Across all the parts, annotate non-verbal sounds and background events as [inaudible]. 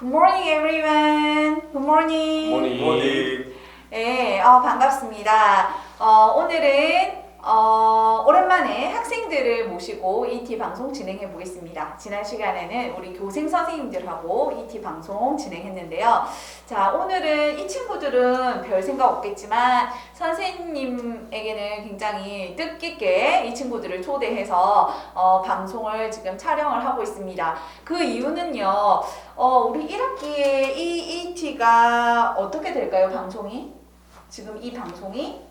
Good morning, everyone. Good morning. 네, 어, 반갑습니다. 어, 오늘은 어, 오랜만에 학생들을 모시고 ET 방송 진행해 보겠습니다. 지난 시간에는 우리 교생 선생님들하고 ET 방송 진행했는데요. 자, 오늘은 이 친구들은 별 생각 없겠지만 선생님에게는 굉장히 뜻깊게 이 친구들을 초대해서 어, 방송을 지금 촬영을 하고 있습니다. 그 이유는요, 어, 우리 1학기에 이 ET가 어떻게 될까요, 방송이? 지금 이 방송이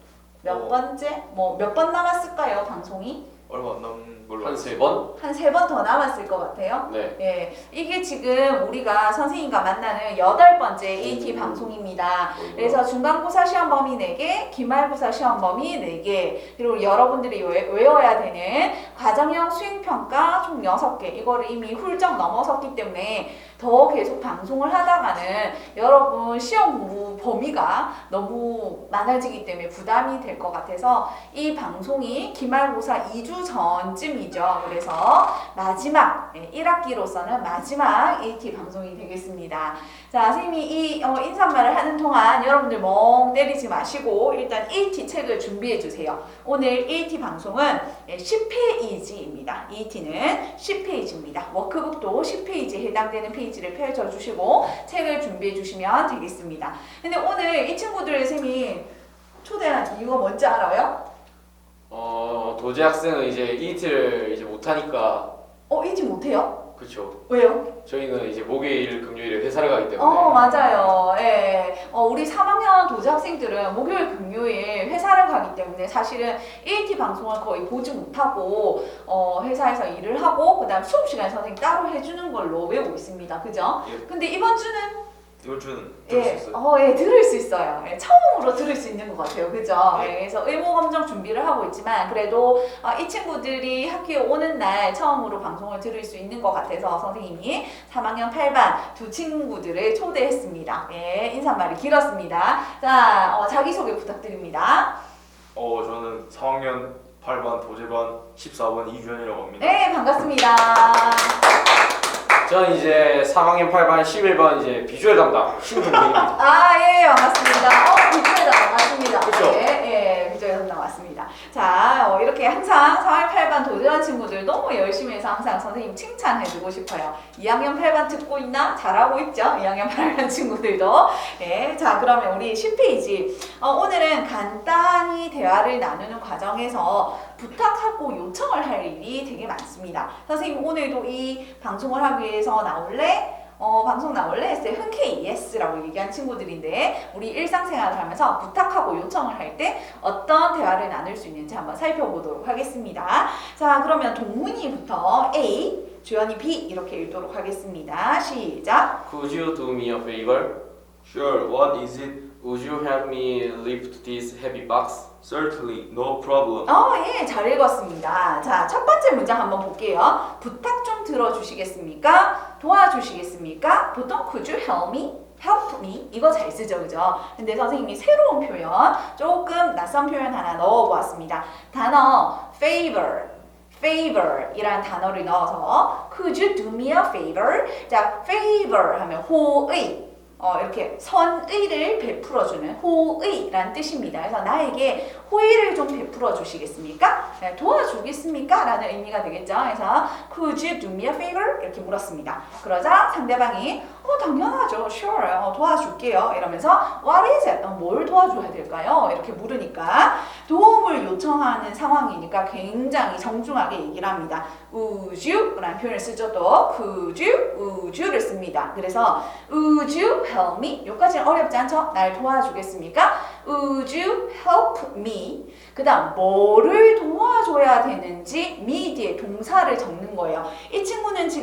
몇 어. 번째? 뭐 몇 번 남았을까요, 방송이? 얼마 안 남은 걸로 한 세 번? 한 세 번 더 남았을 것 같아요. 네. 예, 이게 지금 우리가 선생님과 만나는 여덟 번째 AT 방송입니다. 그래서 중간고사 시험 범위 4개, 기말고사 시험 범위 4개, 그리고 여러분들이 외- 외워야 되는 과정형 수행평가 총 6개, 이거를 이미 훌쩍 넘어섰기 때문에 더 계속 방송을 하다가는 여러분 시험 공부 범위가 너무 많아지기 때문에 부담이 될 것 같아서 이 방송이 기말고사 2주 전쯤이죠. 그래서 마지막, 1학기로서는 마지막 AT 방송이 되겠습니다. 자, 선생님이 이 어, 인사말을 하는 동안 여러분들 멍 때리지 마시고 일단 AT 책을 준비해 주세요. 오늘 AT 방송은 10페이지입니다. AT는 10페이지입니다. 워크북도 10페이지에 해당되는 페이지 를 펼쳐 주시고 책을 준비해 주시면 되겠습니다. 근데 오늘 이 친구들 선생님이 초대한 이유가 뭔지 알아요? 어 도재 학생은 이제 ET를 이제 못하니까 어, AT 못해요? 그렇죠. 왜요? 저희는 이제 목요일, 금요일에 회사를 가기 때문에 어 맞아요. 예. 어, 우리 3학년 도제 학생들은 목요일, 금요일 가기 때문에 사실은 AT 방송을 거의 보지 못하고 어, 회사에서 일을 하고 그다음 수업 시간에 선생님 따로 해주는 걸로 외우고 있습니다. 그죠? 예. 근데 이번 주는 이번 주는 들을 수 예, 있어요. 어, 예, 들을 수 있어요. 예, 처음으로 들을 수 있는 것 같아요. 그죠? 네. 예, 그래서 의무 검정 준비를 하고 있지만, 그래도 어, 이 친구들이 학교에 오는 날 처음으로 방송을 들을 수 있는 것 같아서 선생님이 3학년 8반 두 친구들을 초대했습니다. 예, 인사말이 길었습니다. 자, 어, 자기소개 부탁드립니다. 어, 저는 4학년 8반 도제반 14번 이주현이라고 합니다. 네, 반갑습니다. 저는 이제 3학년 8반 11번 이제 비주얼 담당 신동민입니다. [laughs] 아, 예, 반갑습니다. 어, 비주얼 나왔습니다. 그쵸? 예, 예, 비주얼 나왔습니다. 자, 어, 이렇게 항상 4학 8반 도전한 친구들 너무 열심히 해서 항상 선생님 칭찬해주고 싶어요. 2학년 8반 듣고 있나? 잘하고 있죠? 2학년 8반 친구들도. 예, 자, 그러면 우리 10페이지. 어, 오늘은 간단히 대화를 나누는 과정에서 부탁하고 요청을 할 일이 되게 많습니다. 선생님, 오늘도 이 방송을 하기 위해서 나올래? 어, 방송 나올래? 했을 때 흔쾌히 yes라고 얘기한 친구들인데 우리 일상생활을 하면서 부탁하고 요청을 할 때 어떤 대화를 나눌 수 있는지 한번 살펴보도록 하겠습니다. 자, 그러면 동문이부터 A, 주연이 B 이렇게 읽도록 하겠습니다. 시작. Could you do me a favor? Sure, what is it? Would you help me lift this heavy box? Certainly, no problem. 어, 예, 잘 읽었습니다. 자, 첫 번째 문장 한번 볼게요. 부탁 좀 들어주시겠습니까? 도와주시겠습니까? 보통 could you help me? help me? 이거 잘 쓰죠, 그죠? 근데 선생님이 새로운 표현, 조금 낯선 표현 하나 넣어보았습니다. 단어 favor, favor 이란 단어를 넣어서 could you do me a favor? 자, favor 하면 호의, 어, 이렇게 선의를 베풀어주는 호의란 뜻입니다. 그래서 나에게 호의를 좀 베풀어 주시겠습니까? 네, 도와주겠습니까? 라는 의미가 되겠죠. 그래서 could you do me a favor? 이렇게 물었습니다. 그러자 상대방이 어 당연하죠. sure. 어, 도와줄게요. 이러면서 what is it? 어, 뭘 도와줘야 될까요? 이렇게 물으니까 도움을 요청하는 상황이니까 굉장히 정중하게 얘기를 합니다. would you? 라는 표현을 쓰죠. 또 could you? would you를 씁니다. 그래서 would you help me? 여기까지는 어렵지 않죠? 날 도와주겠습니까? Would you help me? 그 다음 뭐를 도와줘야 되는지 me 뒤에 동사를 적는 거예요.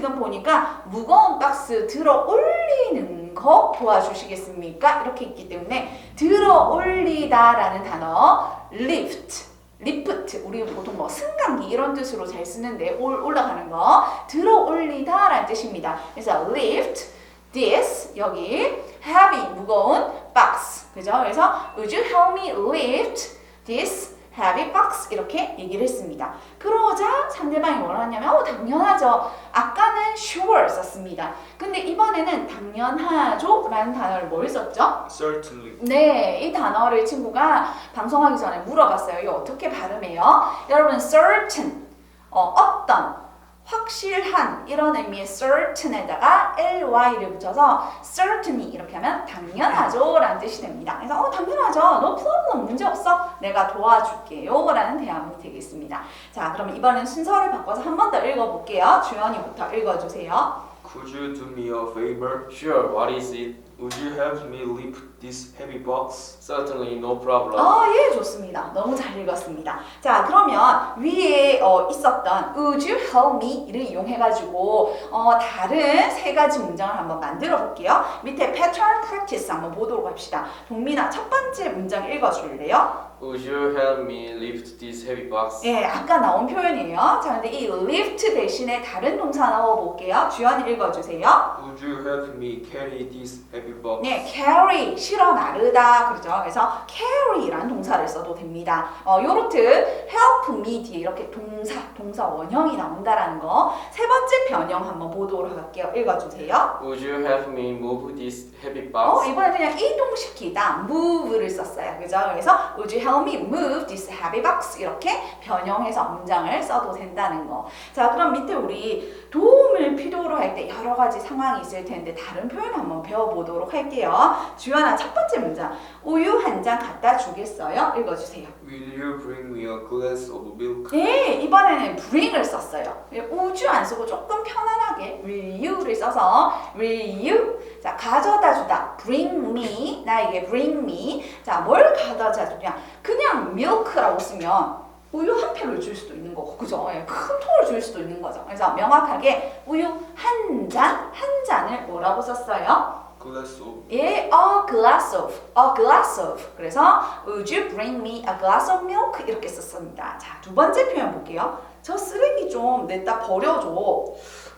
지금 보니까 무거운 박스 들어 올리는 거 도와주시겠습니까? 이렇게 있기 때문에 들어 올리다 라는 단어 lift lift 우리 보통 뭐 승강기 이런 뜻으로 잘 쓰는데 올, 올라가는 거 들어 올리다 라는 뜻입니다. 그래서 lift this 여기 heavy 무거운 box 그죠? 그래서 would you help me lift this it box 이렇게 얘기를 했습니다. 그러자 상대방이 뭐라 하냐면 어 당연하죠. 아까는 sure 썼습니다. 근데 이번에는 당연하죠 라는 단어를 뭘 썼죠? Certainly. 네, 이 단어를 친구가 방송하기 전에 물어봤어요. 이거 어떻게 발음해요? 여러분, certain, 어, 어떤, 확실한 이런 의미의 certain에다가 ly를 붙여서 certainly 이렇게 하면 당연하죠 라는 뜻이 됩니다. 그래서 어 당연하죠. no problem 문제 없어. 내가 도와줄게요 라는 대화문이 되겠습니다. 자 그러면 이번엔 순서를 바꿔서 한 번 더 읽어볼게요. 주연이부터 읽어주세요. Could you do me a favor? Sure, what is it? Would you help me lift this heavy box? Certainly no problem. 아, 예, 좋습니다. 너무 잘 읽었습니다. 자, 그러면 위에 어, 있었던 Would you help me?를 이용해가지고 어, 다른 세 가지 문장을 한번 만들어 볼게요. 밑에 pattern practice 한번 보도록 합시다. 동민아, 첫 번째 문장 읽어줄래요? Would you help me lift this heavy box? 예, 아까 나온 표현이에요. 자, 근데 이 lift 대신에 다른 동사 넣어볼게요. 주연이 읽어주세요. Would you help me carry this heavy box? 네, carry 실어 나르다 그러죠. 그래서 carry라는 동사를 써도 됩니다. 어, 요렇듯 help me 뒤에 이렇게 동사, 동사 원형이 나온다라는 거. 세 번째 변형 한번 보도록 할게요. 읽어주세요. Would you help me move this heavy 어, box? 이번에 그냥 이동시키다, move를 썼어요. 그죠? 그래서 would you help me move this heavy box 이렇게 변형해서 문장을 써도 된다는 거. 자, 그럼 밑에 우리 도움을 필요로 할 때 여러 가지 상황이 있을 텐데 다른 표현 한번 배워보도록 할게요. 주연아, 첫 번째 문장. 우유 한 잔 갖다 주겠어요? 읽어주세요. Will you bring me a glass of milk? 네, 이번에는 bring을 썼어요. 우주 안 쓰고 조금 편 안하게 will you를 써서 will you 자 가져다 주다 bring me 나에게 bring me 자뭘 가져다 주냐 그냥 milk라고 쓰면 우유 한 팩을 줄 수도 있는 거고 그죠? 예, 큰 통을 줄 수도 있는 거죠. 그래서 명확하게 우유 한 잔 한 잔을 뭐라고 썼어요? Glass of 예, a glass of, a glass of. 그래서 would you bring me a glass of milk 이렇게 썼습니다. 자, 두 번째 표현 볼게요. 저 쓰레기 좀 냈다 버려줘.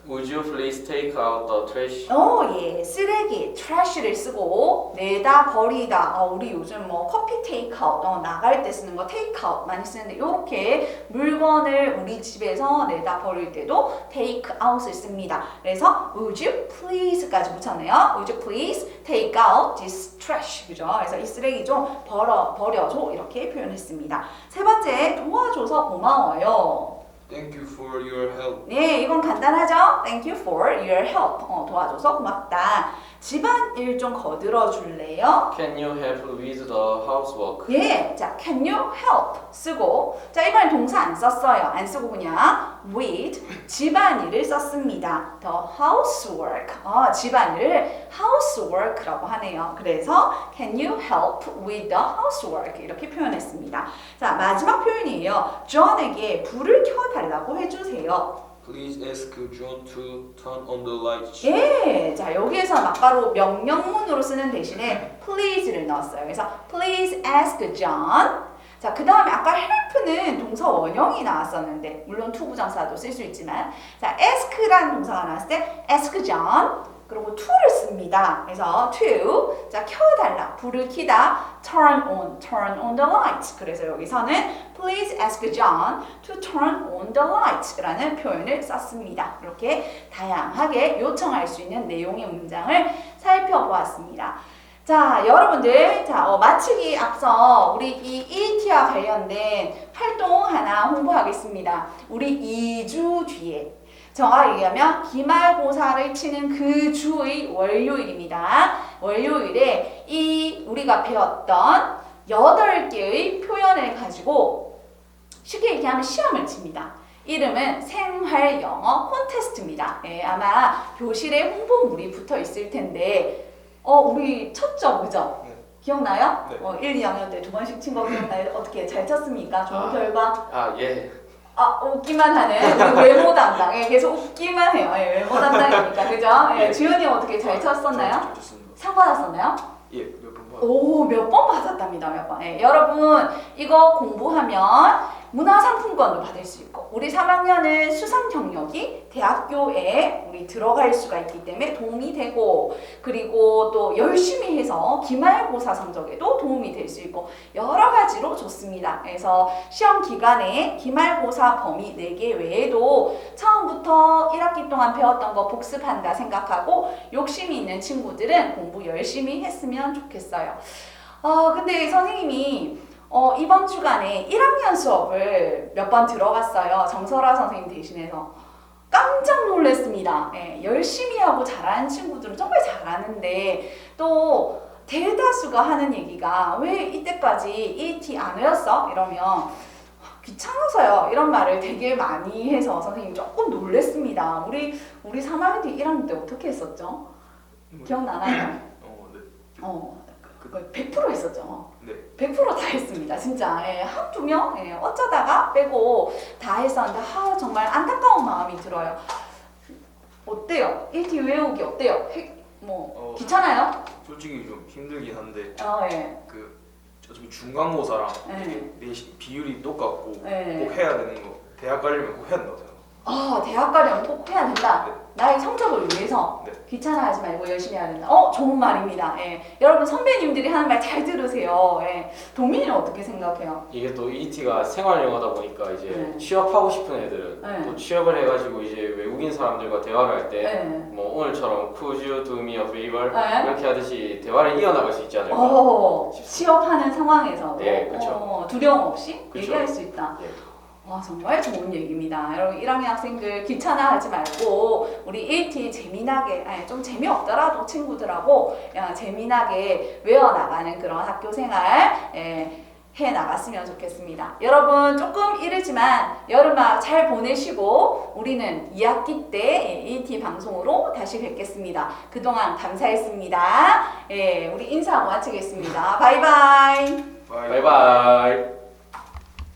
Would you please take out the trash? 어, 예, 쓰레기, trash를 쓰고 내다 버리다. 어, 우리 요즘 뭐 커피 테이크아웃, 어, 나갈 때 쓰는 거 테이크아웃 많이 쓰는데 이렇게 물건을 우리 집에서 내다 버릴 때도 테이크아웃을 씁니다. 그래서 would you please까지 붙였네요. Would you please take out this trash? 그죠? 그래서 이 쓰레기 좀 버려 버려줘 이렇게 표현했습니다. 세 번째 도와줘서 고마워요. Thank you for your help. 네, 이건 간단하죠? Thank you for your help. 어, 도와줘서 고맙다. 집안 일 좀 거들어 줄래요? Can you help with the housework? 예, 자, can you help 쓰고, 자 이번엔 동사 안 썼어요. 안 쓰고 그냥 with 집안일을 썼습니다. The housework, 어, 집안일을 housework라고 하네요. 그래서 can you help with the housework 이렇게 표현했습니다. 자 마지막 표현이에요. 존에게 불을 켜 달라고 해 주세요. Please ask John to turn on the lights. 예, 자 여기에서 막바로 명령문으로 쓰는 대신에 please를 넣었어요. 그래서 please ask John. 자, 그 다음에 아까 help는 동사 원형이 나왔었는데 물론 투부정사도 쓸 수 있지만 자, ask라는 동사가 나왔을 때 ask John 그리고 to를 씁니다. 그래서 to 자 켜달라 불을 켜다 turn on turn on the light 그래서 여기서는 please ask John to turn on the light라는 표현을 썼습니다. 이렇게 다양하게 요청할 수 있는 내용의 문장을 살펴보았습니다. 자, 여러분들, 자, 어, 마치기 앞서 우리 이 ET와 관련된 활동 하나 홍보하겠습니다. 우리 2주 뒤에 정확히 얘기하면 기말고사를 치는 그 주의 월요일입니다. 월요일에 이 우리가 배웠던 8개의 표현을 가지고 쉽게 얘기하면 시험을 칩니다. 이름은 생활 영어 콘테스트입니다. 예, 아마 교실에 홍보물이 붙어 있을 텐데, 어, 우리 쳤죠, 그죠? 네. 기억나요? 네. 어, 1, 2학년 때 두 번씩 친 거 기억나요? 어떻게 잘 쳤습니까? 좋은 아. 결과? 아, 예. 아, 웃기만 우리 외모 담당. 예, 계속 웃기만 해요. 예, 외모 담당이니까, 그죠? 예, 예. 주연이 어떻게 잘 쳤었나요? 잘 쳤습니다. 상 받았었나요? 예, 몇번 받. 오, 몇 번 받았답니다, 몇 번. 예, 여러분, 이거 공부하면 문화상품권도 받을 수 있고 우리 3학년은 수상 경력이 대학교에 우리 들어갈 수가 있기 때문에 도움이 되고 그리고 또 열심히 해서 기말고사 성적에도 도움이 될 수 있고 여러 가지로 좋습니다. 그래서 시험 기간에 기말고사 범위 4개 외에도 처음부터 1학기 동안 배웠던 거 복습한다 생각하고 욕심이 있는 친구들은 공부 열심히 했으면 좋겠어요. 아, 근데 선생님이 어, 이번 주간에 1학년 수업을 몇 번 들어갔어요. 정설아 선생님 대신해서. 깜짝 놀랐습니다. 예, 열심히 하고 잘하는 친구들은 정말 잘하는데 또 대다수가 하는 얘기가 왜 이때까지 ET 안 외웠어? 이러면 귀찮아서요. 이런 말을 되게 많이 해서 선생님 조금 놀랬습니다. 우리 우리 3학년 때 1학년 때 어떻게 했었죠? 기억나나요? 어, 네. 어, 거의 100% 했었죠. 네. 100%다 했습니다. 진짜 예, 한두 명 예, 어쩌다가 빼고 다 했었는데 아, 정말 안타까운 마음이 들어요. 어때요? 1티 외우기 어때요? 해- 뭐 어, 귀찮아요? 솔직히 좀 힘들긴 한데 어, 예. 그 어차피 중간고사랑 네. 내 시- 비율이 똑같고 네. 꼭 해야 되는 거 대학 가려면 꼭 해야 된다고 생각. 아, 대학 가려면 꼭 해야 된다. 네. 나의 성적을 위해서 네. 귀찮아하지 말고 열심히 해야 된다. 어, 좋은 말입니다. 예. 여러분 선배님들이 하는 말 잘 들으세요. 예. 도민이는 어떻게 생각해요? 이게 또 ET가 생활 영어다 보니까 이제 네. 취업하고 싶은 애들은 네. 또 취업을 해가지고 이제 외국인 사람들과 대화를 할때 예. 뭐 오늘처럼 Could you do me a favor 네. 이렇게 하듯이 대화를 이어나갈 수 있지 않을까 어, 취업하는 상황에서도 네, 그쵸. 어, 두려움 없이 그쵸. 얘기할 수 있다. 네. 와 정말 좋은 얘기입니다. 여러분 1학년 학생들 귀찮아하지 말고 우리 1티 재미나게 아니 좀 재미없더라도 친구들하고 야, 재미나게 외워나가는 그런 학교 생활 예, 해 나갔으면 좋겠습니다. 여러분 조금 이르지만 여름학 잘 보내시고 우리는 2학기 때 1티 방송으로 다시 뵙겠습니다. 그동안 감사했습니다. 예, 우리 인사하고 마치겠습니다. 바이바이. 바이. 바이바이